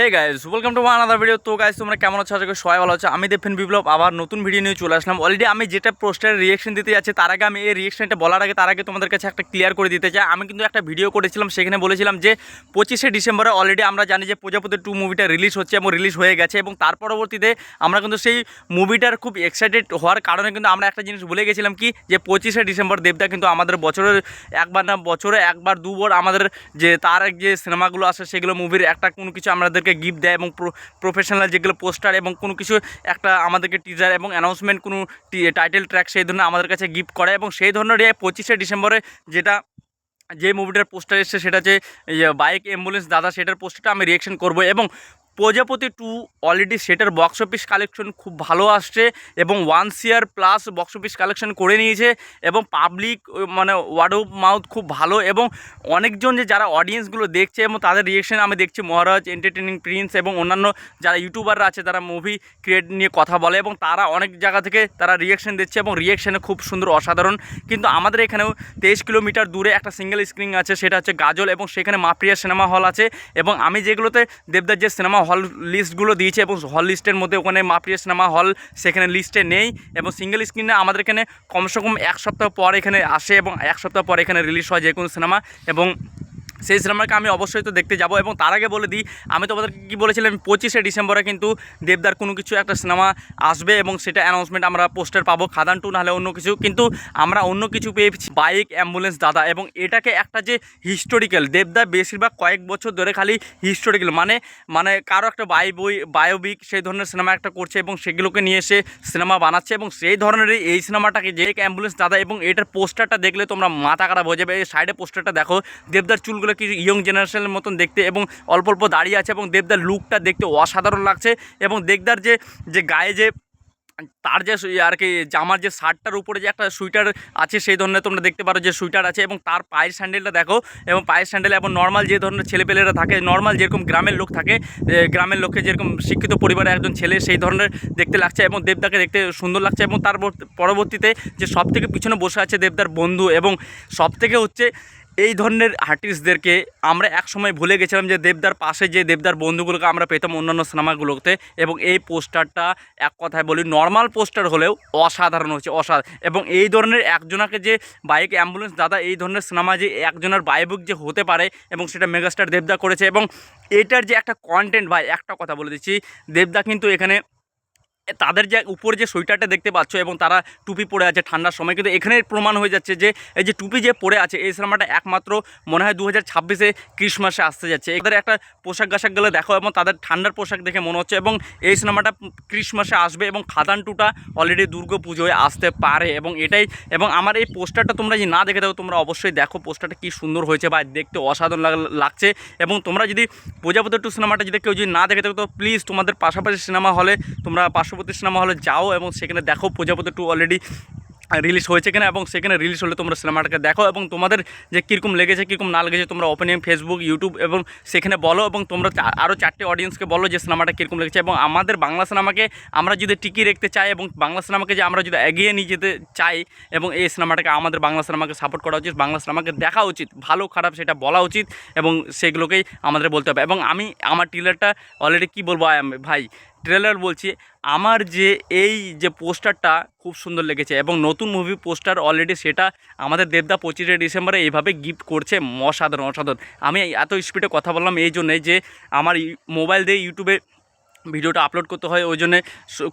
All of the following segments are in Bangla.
Hey guys welcome to another video তো গাইস তোমরা কেমন আছো? আজকে সবাই ভালো আছো। আমি দেখেন বিপ্লব, আবার নতুন ভিডিও নিয়ে চলে আসলাম। অলরেডি আমি যেটা পোস্টারের রিয়েকশন দিতে যাচ্ছি, তার আগে আমি এই রিয়েকশনটা বলার আগে, তার আগে তোমাদের কাছে একটা ক্লিয়ার করে দিতে চাই। আমি কিন্তু একটা ভিডিও করেছিলাম, সেখানে বলেছিলাম যে, পঁচিশে ডিসেম্বরে অলরেডি আমরা জানি যে, প্রজাপতি টু মুভিটা রিলিজ হচ্ছে এবং রিলিজ হয়ে গেছে এবং তার পরবর্তীতে আমরা কিন্তু সেই মুভিটার খুব এক্সাইটেড হওয়ার কারণে কিন্তু আমরা একটা জিনিস ভুলে গেছিলাম কি, যে পঁচিশে ডিসেম্বর দেবদা কিন্তু আমাদের বছরের একবার না, বছরে একবার, দুবার আমাদের যে, তার যে সিনেমাগুলো আসে সেগুলো মুভির একটা কোনো কিছু আমাদেরকে গিফট দেয় এবং প্রফেশনাল যেগুলো পোস্টার এবং কোনো কিছু একটা আমাদেরকে টিজার এবং অ্যানাউন্সমেন্ট কোনো টাইটেল ট্র্যাক সেই ধরনের আমাদের কাছে গিফট করে এবং সেই ধরনের পঁচিশে ডিসেম্বরে যেটা যে মুভিটার পোস্টার এসছে সেটা যে বাইক অ্যাম্বুলেন্স দাদা সেটার পোস্টারটা আমি রিয়েকশন করব এবং প্রজাপতি টু অলরেডি সেটার বক্স অফিস কালেকশন খুব ভালো আসছে এবং ওয়ান সিয়ার প্লাস বক্স অফিস কালেকশন করে নিয়েছে এবং পাবলিক মানে ওয়ার্ড অফ মাউথ খুব ভালো এবং অনেকজন যে যারা অডিয়েন্সগুলো দেখছে এবং তাদের রিয়েকশন আমি দেখছি মহারাজ এন্টারটেনিং প্রিন্স এবং অন্যান্য যারা ইউটিউবাররা আছে, তারা মুভি ক্রিয়েট নিয়ে কথা বলে এবং তারা অনেক জায়গা থেকে তারা রিয়েকশন দিচ্ছে এবং রিয়েকশনে খুব সুন্দর অসাধারণ। কিন্তু আমাদের এখানেও তেইশ কিলোমিটার দূরে একটা সিঙ্গেল স্ক্রিন আছে, সেটা হচ্ছে গাজল এবং সেখানে মাপ্রিয়া সিনেমা হল আছে এবং আমি যেগুলোতে দেবদার যে সিনেমা হল লিস্টগুলো দিয়েছে এবং হল লিস্টের মধ্যে ওখানে মাপ্রিয় সিনেমা হল সেখানে লিস্টে নেই এবং সিঙ্গেল স্ক্রিনে আমাদের এখানে কমসে কম এক সপ্তাহ পর এখানে আসে এবং এক সপ্তাহ পর এখানে রিলিজ হয় যে কোনো সিনেমা এবং সেই সিনেমাকে আমি অবশ্যই তো দেখতে যাব এবং তার আগে বলে দিই, আমি তোমাদেরকে কী বলেছিলাম, পঁচিশে ডিসেম্বরে কিন্তু দেবদার কোনো কিছু একটা সিনেমা আসবে এবং সেটা অ্যানাউন্সমেন্ট আমরা পোস্টার পাবো, খাদান টু নাহলে অন্য কিছু, কিন্তু আমরা অন্য কিছু পেয়েছি বাইক অ্যাম্বুলেন্স দাদা এবং এটাকে একটা যে হিস্টোরিক্যাল দেবদা বেশিরভাগ কয়েক বছর ধরে খালি হিস্টোরিক্যাল মানে মানে কারও একটা বাই বই বায়োবিক সেই ধরনের সিনেমা একটা করছে এবং সেগুলোকে নিয়ে এসে সিনেমা বানাচ্ছে এবং সেই ধরনেরই এই সিনেমাটাকে যে অ্যাম্বুলেন্স দাদা এবং এটার পোস্টারটা দেখলে তোমরা মাথা খারাপ হয়ে যাবে, এই সাইডে পোস্টারটা দেখো, দেবদার চুলগুলো কি ইয়ং জেনারেশনের মতন দেখতে এবং অল্প অল্প দাঁড়িয়ে আছে এবং দেবদার লুকটা দেখতে অসাধারণ লাগছে এবং দেবদার যে যে গায়ে যে, তার যে আর কি জামার যে শার্টটার উপরে যে একটা সুইটার আছে সেই ধরনের তোমরা দেখতে পারো যে সুইটার আছে এবং তার পায়ের স্যান্ডেলটা দেখো এবং পায়ের স্যান্ডেল এবং নর্মাল যে ধরনের ছেলেপেলেরা থাকে নর্মাল যেরকম গ্রামের লোক থাকে গ্রামের লোকে যেরকম শিক্ষিত পরিবারের একজন ছেলে সেই ধরনের দেখতে লাগছে এবং দেবদাকে দেখতে সুন্দর লাগছে এবং তার পরবর্তীতে যে সব থেকে পিছনে বসে আছে দেবদার বন্ধু এবং সব থেকে হচ্ছে এই ধরনের আর্টিস্টদেরকে আমরা এক সময় ভুলে গেছিলাম যে দেবদার পাশে যে দেবদার বন্ধুগুলোকে আমরা পেতাম অন্যান্য সিনেমাগুলোতে এবং এই পোস্টারটা এক কথায় বলি নর্মাল পোস্টার হলেও অসাধারণ হচ্ছে অসাধারণ এবং এই ধরনের একজনাকে যে বাইক অ্যাম্বুলেন্স দাদা, এই ধরনের সিনেমা যে একজনের বায়োবিক যে হতে পারে এবং সেটা মেগাস্টার দেবদা করেছে এবং এটার যে একটা কন্টেন্ট ভাই, একটা কথা বলে দিচ্ছি, দেবদা কিন্তু এখানে তাদের যে উপরে যে সোয়েটারটা দেখতে পাচ্ছ এবং তারা টুপি পরে আছে ঠান্ডার সময়, কিন্তু এখানে প্রমাণ হয়ে যাচ্ছে যে এই যে টুপি যে পরে আছে, এই সিনেমাটা একমাত্র মনে হয় দু হাজার ছাব্বিশে ক্রিসমাসে আসতে যাচ্ছে। এদের একটা পোশাক আশাকগুলো দেখো এবং তাদের ঠান্ডার পোশাক দেখে মনে হচ্ছে এবং এই সিনেমাটা ক্রিসমাসে আসবে এবং খাদান টুটা অলরেডি দুর্গা পুজোয় আসতে পারে এবং এটাই এবং আমার এই পোস্টারটা তোমরা যদি না দেখে থাকো, তোমরা অবশ্যই দেখো পোস্টারটা কী সুন্দর হয়েছে বা দেখতে অসাধারণ লাগছে এবং তোমরা যদি প্রজাপতি টু সিনেমাটা যদি কেউ যদি না দেখে থাকো, তো প্লিজ তোমাদের পাশাপাশি সিনেমা হলে তোমরা পাশাপাশি সিনেমা হলে যাও এবং সেখানে দেখো, প্রজাপতি টু অলরেডি রিলিজ হয়েছে কিনা এবং সেখানে রিলিজ হলে তোমরা সিনেমাটাকে দেখো এবং তোমাদের যে কীরকম লেগেছে, কীরকম না লেগেছে তোমরা ওপেনিং ফেসবুক ইউটিউব এবং সেখানে বলো এবং তোমরা আরও চারটে অডিয়েন্সকে বলো যে সিনেমাটা কীরকম লেগেছে এবং আমাদের বাংলা সিনেমাকে আমরা যদি টিকি রাখতে চাই এবং বাংলা সিনেমাকে যে আমরা যদি এগিয়ে নিয়ে যেতে চাই এবং এই সিনেমাটাকে আমাদের বাংলা সিনেমাকে সাপোর্ট করা উচিত, বাংলা সিনেমাকে দেখা উচিত, ভালো খারাপ সেটা বলা উচিত এবং সেগুলোকেই আমাদের বলতে হবে এবং আমি, আমার টিলারটা অলরেডি কী বলব ভাই ট্রেলার বলছি, আমার যে এই যে পোস্টারটা খুব সুন্দর লেগেছে এবং নতুন মুভি পোস্টার অলরেডি সেটা আমাদের দেবদা পঁচিশে ডিসেম্বরে এইভাবে গিফট করছে অসাধারণ অসাধারণ। আমি এত স্পিডে কথা বললাম এই জন্যে যে আমার মোবাইল দিয়ে ইউটিউবে ভিডিওটা আপলোড করতে হয়, ওই জন্যে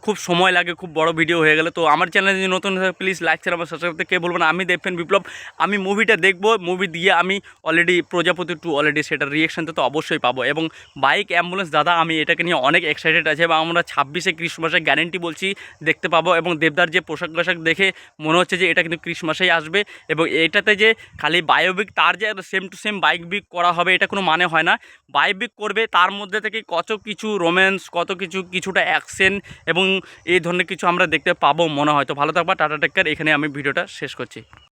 খুব সময় লাগে, খুব বড় ভিডিও হয়ে গেলে। তো আমার চ্যানেলে যদি নতুন প্লিজ লাইক চ্যানেল আমার সাবস্ক্রাইব করতে, কে না? আমি দেখবেন বিপ্লব, আমি মুভিটা দেখব মুভি দিয়ে আমি অলরেডি প্রজাপতি টু অলরেডি সেটা রিয়েকশান তো অবশ্যই পাবো। এবং বাইক অ্যাম্বুলেন্স দাদা, আমি এটাকে নিয়ে অনেক এক্সাইটেড আছে এবং আমরা ছাব্বিশে ক্রিসমাসে গ্যারেন্টি বলছি, দেখতে পাবো। এবং দেবদার যে পোশাক আশাক দেখে মনে হচ্ছে যে, এটা কিন্তু ক্রিসমাসেই আসবে। এবং এটাতে যে খালি বায়োবিক তার যে সেম টু সেম বাইক বিক করা হবে, এটা কোনো মানে হয় না। বায়োবিক করবে, তার মধ্যে থেকে কত কিছু রোম্যান্স কত কিছু, কিছুটা অ্যাকশন এবং এই ধরনের কিছু আমরা দেখতে পাবো মনে হয়। তো ভালো থাকবা, টাটা টেক্কার এখানে আমি ভিডিওটা শেষ করছি।